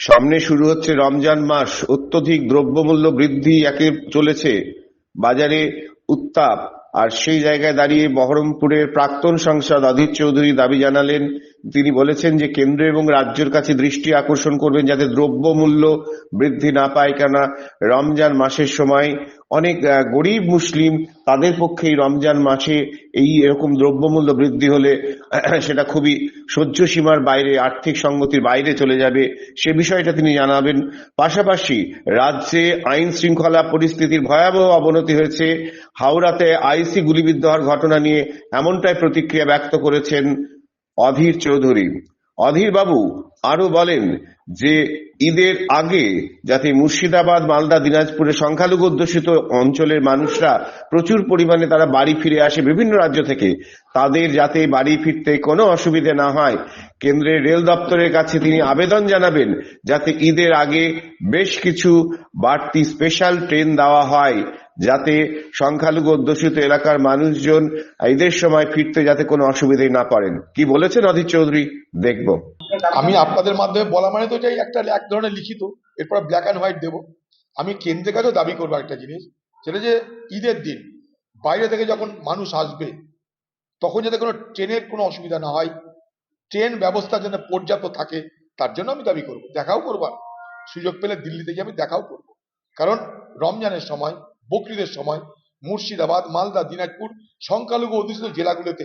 সামনে শুরু হচ্ছে রমজান মাস। অত্যধিক দ্রব্যমূল্য বৃদ্ধি একে চলেছে। বাজারে উত্তাপ। আর সেই জায়গায় দাঁড়িয়ে বহরমপুরের প্রাক্তন সাংসদ অধীর চৌধুরী দাবি জানালেন তিনি বলেছেন যে কেন্দ্র এবং রাজ্যের কাছে দৃষ্টি আকর্ষণ করবেন যাতে দ্রব্যমূল্য বৃদ্ধি না পায়, কেননা রমজান মাসের সময় অনেক গরিব মুসলিম তাদের পক্ষে এই রমজান মাসে এই এরকম দ্রব্যমূল্য বৃদ্ধি হলে সেটা খুবই সহ্য সীমার বাইরে, আর্থিক সংগতির বাইরে চলে যাবে। সে বিষয়টা তিনি জানাবেন। পাশাপাশি রাজ্যে আইন শৃঙ্খলা পরিস্থিতির ভয়াবহ অবনতি হয়েছে। হাওড়াতে আইসি গুলিবিদ্ধ হওয়ার ঘটনা নিয়ে এমনটাই প্রতিক্রিয়া ব্যক্ত করেছেন অধীর চৌধুরী। অধীর বাবু, আরও বলেন যে ঈদের আগে যাতে মুর্শিদাবাদ, মালদা, দিনাজপুরের সংখ্যালঘু অধ্যুষিত অঞ্চলের মানুষরা প্রচুর পরিমাণে তারা বাড়ি ফিরে আসে বিভিন্ন রাজ্য থেকে, তাদের যাতে বাড়ি ফিরতে কোনো অসুবিধে না হয়। কেন্দ্রের রেল দপ্তরের কাছে তিনি আবেদন জানাবেন যাতে ঈদের আগে বেশ কিছু বাড়তি স্পেশাল ট্রেন দেওয়া হয়। যাতে সংখ্যালঘু অধ্যুষিত এলাকার মানুষজন ঈদের সময় ফিরতে যাতে কোনো অসুবিধায় না পড়েন কি বলেছেন অধীর চৌধুরী? দেখব। আমি আপনাদের মাধ্যমে বলা মানে তো এটাই একটা এক ধরনের লিখিত, এরপর ব্ল্যাক অ্যান্ড হোয়াইট দেবো। আমি কেন্দ্রের কাছেও দাবি করব একটা জিনিস, সেটা যে ঈদের দিন, বাইরে থেকে যখন মানুষ আসবে, তখন যাতে কোনো ট্রেনের কোনো অসুবিধা না হয়, ট্রেন ব্যবস্থা যেন পর্যাপ্ত থাকে, তার জন্য আমি দাবি করব। দেখাও করব সুযোগ পেলে দিল্লিতে গিয়ে আমি দেখাও করব। কারণ রমজানের সময় বকরিদের সময় মুর্শিদাবাদ, মালদা, দিনাজপুর সংখ্যালঘু অধ্যুষিত জেলাগুলোতে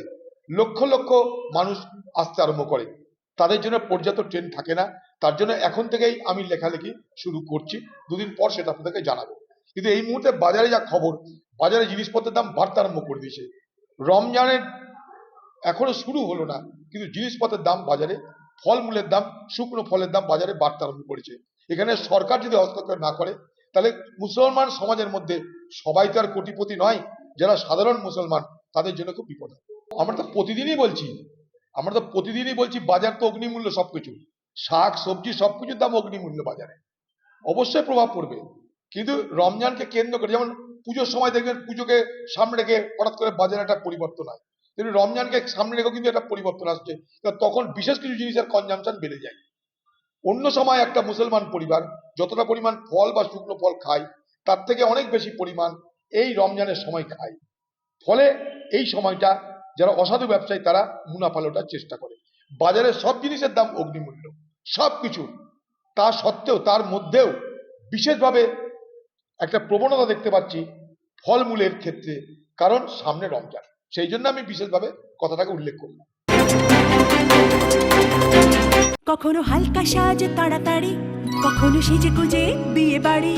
লক্ষ লক্ষ মানুষ আসতে আরম্ভ করে। তাদের জন্য পর্যাপ্ত ট্রেন থাকে না। তার জন্য এখন থেকেই আমি লেখালেখি শুরু করছি। দুদিন পর সেটা আপনাদেরকে জানাব। কিন্তু এই মুহূর্তে বাজারে যা খবর, বাজারে জিনিসপত্রের দাম বাড়তে আরম্ভ করে দিয়েছে। রমজানের এখনও শুরু হলো না, কিন্তু জিনিসপত্রের দাম বাজারে, ফলমূলের দাম, শুকনো ফলের দাম বাজারে বাড়তে আরম্ভ করেছে। এখানে সরকার যদি হস্তক্ষেপ না করে, তাহলে মুসলমান সমাজের মধ্যে সবাই তো আর কোটিপতি নয়, যারা সাধারণ মুসলমান, তাদের জন্য খুব বিপদ। আমরা তো প্রতিদিনই বলছি, আমরা তো প্রতিদিনই বলছি, বাজার তো অগ্নিমূল্য সবকিছু। শাক, সবজি, সবকিছুর দাম অগ্নিমূল্য বাজারে। অবশ্যই প্রভাব পড়বে। কিন্তু রমজানকে কেন্দ্র করে, যেমন পুজোর সময় দেখবেন পুজোকে সামনে রেখে হঠাৎ করে বাজারে একটা পরিবর্তন হয় কিন্তু রমজানকে সামনে রেখেও কিন্তু একটা পরিবর্তন আসছে। তখন বিশেষ কিছু জিনিসের কনজামশন বেড়ে যায়। অন্য সময় একটা মুসলমান পরিবার যতটা পরিমাণ ফল বা শুকনো ফল খায় তার থেকে অনেক বেশি পরিমাণ এই রমজানের সময় খায়। ফলে এই সময়টা যারা অসাধু ব্যবসায়ী, তারা মুনাফা লোটার চেষ্টা করে। বাজারে সব জিনিসের দাম অগ্নিমূল্য সব কিছু তা সত্ত্বেও, তার মধ্যেও বিশেষভাবে একটা প্রবণতা দেখতে পাচ্ছি ফলমূলের ক্ষেত্রে, কারণ সামনে রমজান। সেই জন্য আমি বিশেষভাবে কথাটাকে উল্লেখ করলাম। কখনো হালকা সাজ তাড়াতাড়ি, কখনো সেজে গুজে বিয়ে বাড়ি